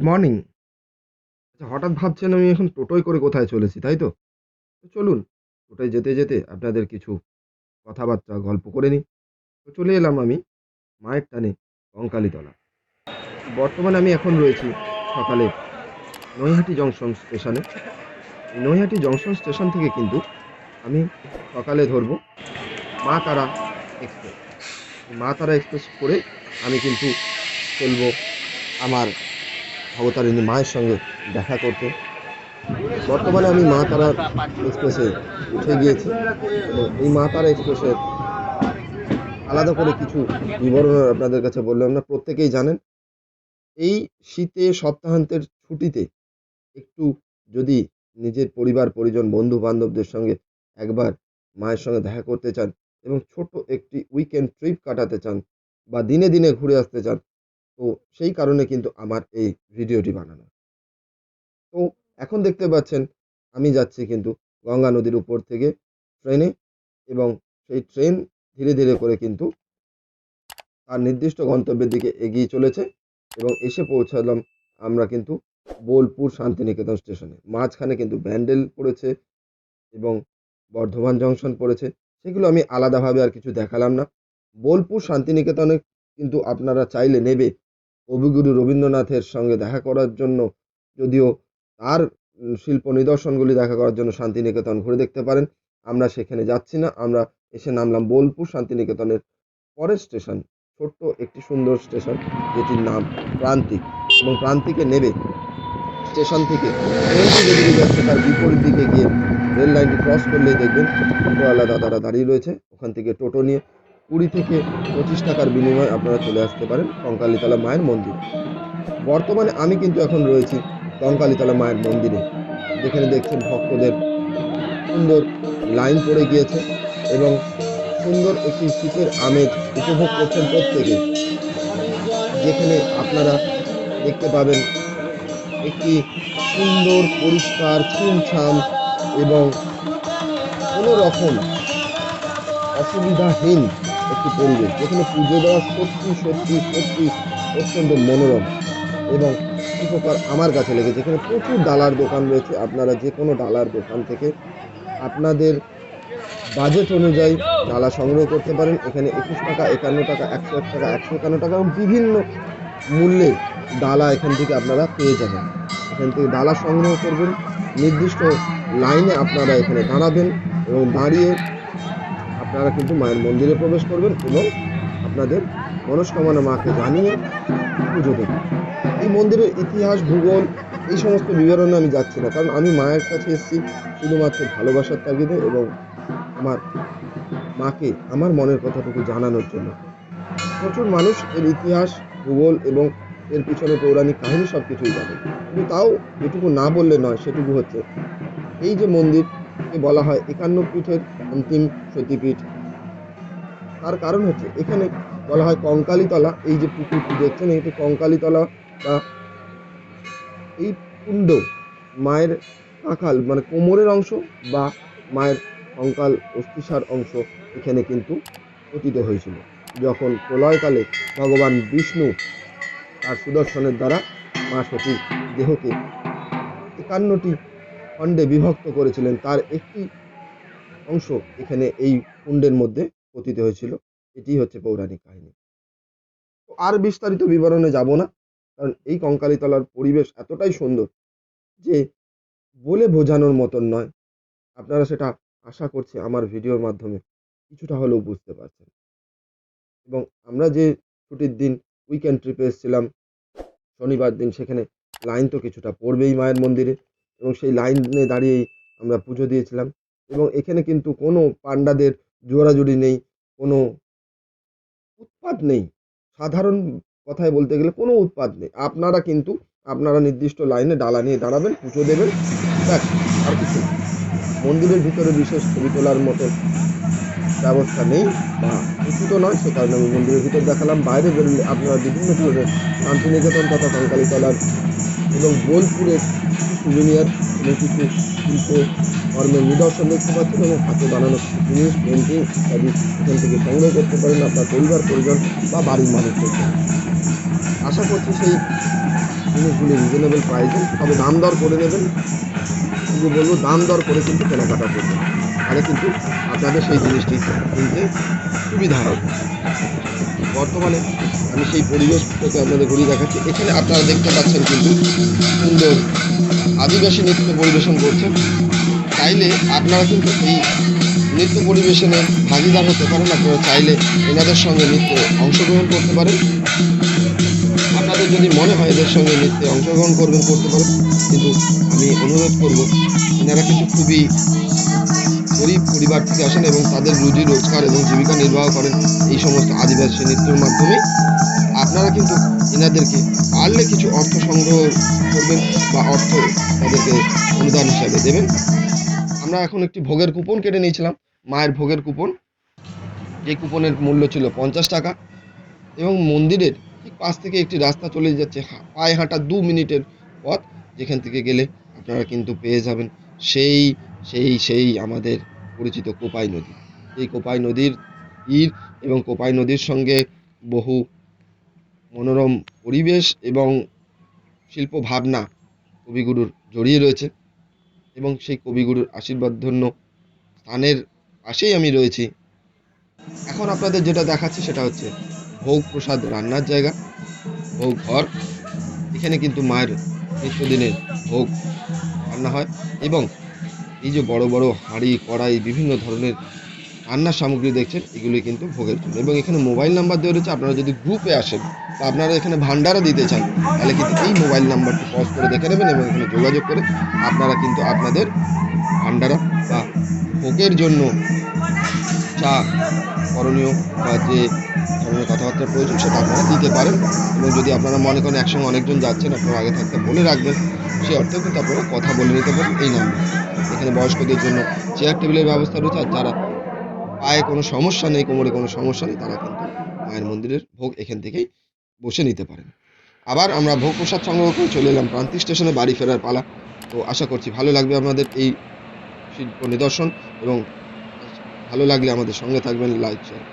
Good morning আচ্ছা হঠাৎ ভাবছেন আমি এখন টোটোয় করে কোথায় চলেছি, তাই তো? চলুন, টোটোয় যেতে যেতে আপনাদের কিছু কথাবার্তা, গল্প করে নিই। তো চলে এলাম আমি মায়ের টানে কঙ্কালীতলা। বর্তমানে আমি এখন রয়েছি সকালে নৈহাটি জংশন স্টেশনে। নৈহাটি জংশন স্টেশন থেকে কিন্তু আমি সকালে ধরবো মা তারা এক্সপ্রেস। মা তারা এক্সপ্রেস করে আমি কিন্তু চলবো আমার ভবতারিণী মায়ের সঙ্গে দেখা করতে। বর্তমানে আমি মা তারা এক্সপ্রেসে উঠে গিয়েছি। এই মা তারা এক্সপ্রেসের আলাদা করে কিছু বিবরণ আপনাদের কাছে বললাম না, প্রত্যেকেই জানেন। এই শীতে সপ্তাহান্তের ছুটিতে একটু যদি নিজের পরিবার, পরিজন বন্ধু বান্ধবদের সঙ্গে একবার মায়ের সঙ্গে দেখা করতে চান এবং ছোট একটি উইকেন্ড ট্রিপ কাটাতে চান বা দিনে দিনে ঘুরে আসতে চান তো সেই কারণে কিন্তু আমার এই ভিডিওটি বানানো। তো এখন দেখতে পাচ্ছেন, আমি যাচ্ছি কিন্তু গঙ্গা নদীর উপর থেকে ট্রেনে এবং সেই ট্রেন ধীরে ধীরে করে কিন্তু তার নির্দিষ্ট গন্তব্যের দিকে এগিয়ে চলেছে এবং এসে পৌঁছালাম আমরা কিন্তু বোলপুর শান্তিনিকেতন স্টেশনে। মাঝখানে কিন্তু ব্যান্ডেল পড়েছে এবং বর্ধমান জংশন পড়েছে। সেগুলো আমি আলাদাভাবে আর কিছু দেখালাম না। বোলপুর শান্তিনিকেতনে কিন্তু আপনারা চাইলে নেবে কবিগুরু রবীন্দ্রনাথের সঙ্গে দেখা করার জন্য, যদিও তার শিল্প নিদর্শনগুলি দেখা করার জন্য শান্তিনিকেতন ঘুরে দেখতে পারেন। আমরা সেখানে যাচ্ছি না, আমরা এসে নামলাম বোলপুর শান্তিনিকেতনের পরের স্টেশন ছোট্ট একটি সুন্দর স্টেশন যেটির নাম প্রান্তিক এবং প্রান্তিকে নেবে স্টেশন থেকে তার বিপরীত দিকে গিয়ে রেল লাইনটি ক্রস করলেই দেখবেন টোটোওয়ালা দাদারা দাঁড়িয়ে রয়েছে, ওখান থেকে টোটো নিয়ে কুড়ি থেকে পঁচিশ টাকার বিনিময়ে আপনারা চলে আসতে পারেন কঙ্কালীতলা মায়ের মন্দির। বর্তমানে আমি কিন্তু এখন রয়েছি কঙ্কালীতলা মায়ের মন্দিরে। যেখানে দেখছেন ভক্তদের সুন্দর লাইন পড়ে গিয়েছে এবং সুন্দর একটি শীতের আমেজ উপভোগ করছেন প্রত্যেকে। যেখানে আপনারা দেখতে পাবেন একটি সুন্দর, পরিষ্কার ছুমছাম এবং কোনো রকম অসুবিধাহীন একটি পরিবেশ যেখানে পুজো দেওয়া সত্যি সত্যি সত্যি অত্যন্ত মনোরম এবং কি প্রকার আমার কাছে লেগেছে। এখানে প্রচুর ডালার দোকান রয়েছে। আপনারা যে কোনো ডালার দোকান থেকে আপনাদের বাজেট অনুযায়ী ডালা সংগ্রহ করতে পারেন। এখানে একুশ টাকা, একান্ন টাকা, একশো এক টাকা, একশো একান্ন টাকা এবং বিভিন্ন মূল্যের ডালা এখান থেকে আপনারা পেয়ে যাবেন। এখান থেকে ডালা সংগ্রহ করবেন। নির্দিষ্ট লাইনে আপনারা এখানে দাঁড়াবেন এবং দাঁড়িয়ে আপনারা কিন্তু মায়ের মন্দিরে প্রবেশ করবেন এবং আপনাদের মনস্কামনা মাকে জানিয়ে পুজো দেবেন। এই মন্দিরের ইতিহাস, ভূগোল এই সমস্ত বিবরণে আমি যাচ্ছি না, কারণ আমি মায়ের কাছে এসেছি শুধুমাত্র ভালোবাসার তাগিদে এবং আমার মাকে, আমার মনের কথাটুকু জানানোর জন্য। প্রচুর মানুষ এর ইতিহাস, ভূগোল এবং এর পিছনে পৌরাণিক কাহিনী সব কিছুই জানে। কিন্তু তাও যেটুকু না বললে নয়, সেটুকু হচ্ছে এই যে মন্দিরকে বলা হয় একান্ন পীঠের অন্তিম সতীপীঠ। তার কারণ হচ্ছে, এখানে বলা হয় কঙ্কালীতলা, এই যে পুকুরটি দেখছেন এটি কঙ্কালীতলা বা এই কুণ্ড মায়ের কাঁকাল মানে কোমরের অংশ বা মায়ের কঙ্কাল অস্থিসার অংশ এখানে কিন্তু পতিত হয়েছিল। যখন প্রলয়কালে ভগবান বিষ্ণু তার সুদর্শনের দ্বারা মা সতীর দেহকে একান্নটি খণ্ডে বিভক্ত করেছিলেন, তার একটি অংশ এখানে এই কুণ্ডের মধ্যে পতিত হয়েছিল। এটি হচ্ছে পৌরাণিক কাহিনী। আর বিস্তারিত বিবরণে যাব না, কারণ এই কঙ্কালীতলার পরিবেশ এতটাই সুন্দর যে বলে বোঝানোর মতন নয়। আপনারা সেটা আশা করছি আমার ভিডিওর মাধ্যমে কিছুটা হলেও বুঝতে পারছেন। এবং আমরা যে ছুটির দিন উইকেন্ড ট্রিপে এসেছিলাম, শনিবার দিন, সেখানে লাইন তো কিছুটা পড়বেই মায়ের মন্দিরে। এবং সেই লাইনে দাঁড়িয়েই আমরা পুজো দিয়েছিলাম। এবং এখানে কিন্তু কোনো পান্ডাদের জোড়াজুড়ি নেই, কোনো উৎপাত নেই। সাধারণ কথায় বলতে গেলে কোনো উৎপাত নেই। আপনারা কিন্তু আপনারা নির্দিষ্ট লাইনে ডালা নিয়ে দাঁড়াবেন, পুজো দেবেন আর কিছু মন্দিরের ভিতরে বিশেষ ছবি তোলার মতো ব্যবস্থা নেই বা উচিত নয়, সে কারণে আমি মন্দিরের ভিতর দেখালাম। বাইরে বেরোলে আপনারা বিভিন্ন ধরনের শান্তিনিকেতন তথা কঙ্কালীতলার এবং বোলপুরের সুবিনিয়ার এবং কিছু শিল্প কর্মের নিদর্শন দেখতে পাচ্ছেন এবং হাতে বানানো জিনিস, পেন্টিং ইত্যাদি এখান থেকে সংগ্রহ করতে পারেন আপনার পরিবার, পরিজন বা বাড়ির মানুষদের আশা করছি সেই জিনিসগুলি রিজনেবল প্রাইসে তবে দাম দর করে নেবেন শুধু বলব, দাম দর করে কিন্তু কেনাকাটা করবেন। তাহলে কিন্তু আপনাদের সেই জিনিসটি কিনতে সুবিধা হবে। বর্তমানে আমি সেই পরিবেশ থেকে আপনাদের ঘুরিয়ে দেখাচ্ছি। এখানে আপনারা দেখতে পাচ্ছেন কিন্তু সুন্দর আদিবাসী নৃত্য পরিবেশন করছেন চাইলে আপনারা কিন্তু এই নৃত্য পরিবেশনের ভাগিদার হতে পারেন, আপনারা চাইলে এনাদের সঙ্গে নৃত্য অংশগ্রহণ করতে পারেন। আপনাদের যদি মনে হয় এদের সঙ্গে নৃত্যে অংশগ্রহণ করবেন, করতে পারেন। কিন্তু আমি অনুরোধ করব, এনারা কিন্তু খুবই গরিব পরিবার থেকে আসেন এবং তাদের রুজি, রোজগার এবং জীবিকা নির্বাহ করেন। এই সমস্ত আদিবাসী নৃত্যের মাধ্যমে আপনারা কিন্তু এনাদেরকে পারলে কিছু অর্থ সংগ্রহ করবেন বা অর্থ তাদেরকে অনুদান হিসাবে দেবেন। আমরা এখন একটি ভোগের কুপন কেটে নিয়েছিলাম, মায়ের ভোগের কুপন। যে কুপনের মূল্য ছিল পঞ্চাশ টাকা এবং মন্দিরের ঠিক পাশ থেকে একটি রাস্তা চলে যাচ্ছে পায়ে হাঁটা দু মিনিটের পথ। যেখান থেকে গেলে আপনারা কিন্তু পেয়ে যাবেন সেই সেই সেই আমাদের পরিচিত কোপাই নদী। এই কোপাই নদীর তীর এবং কোপাই নদীর সঙ্গে বহু মনোরম পরিবেশ এবং শিল্প ভাবনা কবিগুরুর জড়িয়ে রয়েছে এবং সেই কবিগুরুর আশীর্বাদ ধন্য স্থানের পাশেই আমি রয়েছি। এখন আপনাদের যেটা দেখাচ্ছি সেটা হচ্ছে ভোগ প্রসাদ রান্নার জায়গা, ভোগ ঘর। এখানে কিন্তু মায়ের নিত্যদিনের ভোগ রান্না হয় এবং এই যে বড় বড় হাঁড়ি, কড়াই, বিভিন্ন ধরনের রান্নার সামগ্রী দেখছেন এগুলি কিন্তু ভোগের জন্য। এবং এখানে মোবাইল নাম্বার দেওয়া রয়েছে, আপনারা যদি গ্রুপে আসেন বা আপনারা এখানে ভান্ডারা দিতে চান, তাহলে কিন্তু এই মোবাইল নাম্বারটি পজ করে দেখে নেবেন এবং এখানে যোগাযোগ করে আপনারা কিন্তু আপনাদের ভান্ডারা বা ভোগের জন্য চা করণীয় বা যে ধরনের কথাবার্তার প্রয়োজন সেটা আপনারা দিতে পারেন। এবং যদি আপনারা মনে করেন একসঙ্গে অনেকজন যাচ্ছেন, আপনারা আগে থাকতে বলে রাখবেন সেই অর্থেও কিন্তু আপনারা কথা বলে নিতে পারেন এই নাম্বার। এখানে বয়স্কদের জন্য চেয়ার টেবিলের ব্যবস্থা রয়েছে, আর যারা পায়ে কোনো সমস্যা নেই, কোমরে কোনো সমস্যা নেই, তারা কিন্তু মায়ের মন্দিরের ভোগ এখান থেকেই বসে নিতে পারেন। আবার আমরা ভোগ প্রসাদ সংগ্রহ করে চলে এলাম প্রান্তিক স্টেশনে বাড়ি ফেরার পালা। তো আশা করছি ভালো লাগবে আমাদের এই শিল্প নিদর্শন এবং ভালো লাগলে আমাদের সঙ্গে থাকবেন, লাইক শেয়ার